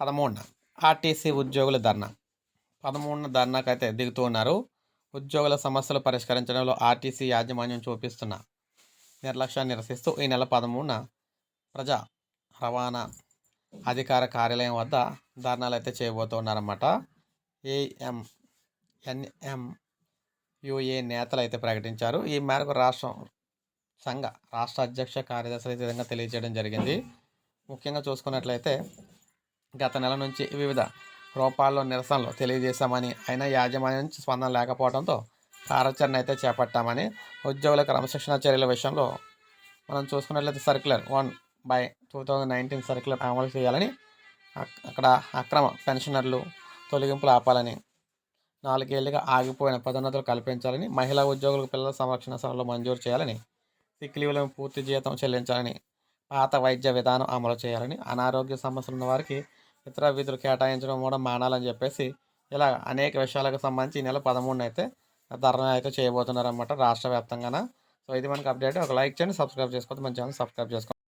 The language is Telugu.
పదమూడున ఆర్టీసీ ఉద్యోగుల ధర్నా. పదమూడున ధర్నాకు అయితే దిగుతూ ఉన్నారు. ఉద్యోగుల సమస్యలు పరిష్కరించడంలో ఆర్టీసీ యాజమాన్యం చూపిస్తున్న నిర్లక్ష్యాన్ని నిరసిస్తూ ఈ నెల పదమూడున ప్రజా రవాణా అధికార కార్యాలయం వద్ద ధర్నాలు అయితే చేయబోతున్నారన్నమాట. ఏఎం ఎన్ఎం యుఏ నేతలు అయితే ప్రకటించారు. ఈ మేరకు రాష్ట్రం సంఘ రాష్ట్ర అధ్యక్ష కార్యదర్శి ఈ విధంగా తెలియజేయడం జరిగింది. ముఖ్యంగా చూసుకున్నట్లయితే గత నెల నుంచి వివిధ రూపాల్లో నిరసనలు తెలియజేశామని అయినా యాజమాన్యం నుంచి స్పందన లేకపోవడంతో కార్యాచరణ అయితే చేపట్టామని ఉద్యోగుల క్రమశిక్షణ చర్యల విషయంలో మనం చూసుకున్నట్లయితే circular one by two thousand nineteen circular అమలు చేయాలని అక్కడ అక్రమ పెన్షనర్లు తొలగింపులు ఆపాలని నాలుగేళ్ళుగా ఆగిపోయిన పదోన్నతులు కల్పించాలని మహిళా ఉద్యోగులకు పిల్లల సంరక్షణ సభలో మంజూరు చేయాలని సిక్ లీవ్లను పూర్తి జీతం చెల్లించాలని పాత వైద్య విధానం అమలు చేయాలని అనారోగ్య సమస్యలు ఉన్న వారికి ఇతర విధులు కేటాయించడం కూడా మానాలని చెప్పేసి ఇలా అనేక విషయాలకు సంబంధించి ఈ నెల పదమూడున అయితే ధర్నా అయితే చేయబోతున్నారన్నమాట రాష్ట్ర వ్యాప్తంగా సో ఇది మనకు అప్డేట్. ఒక లైక్ చేయండి సబ్స్క్రైబ్ చేసుకోవద్దు మన ఛానల్ సబ్స్క్రైబ్ చేసుకోండి.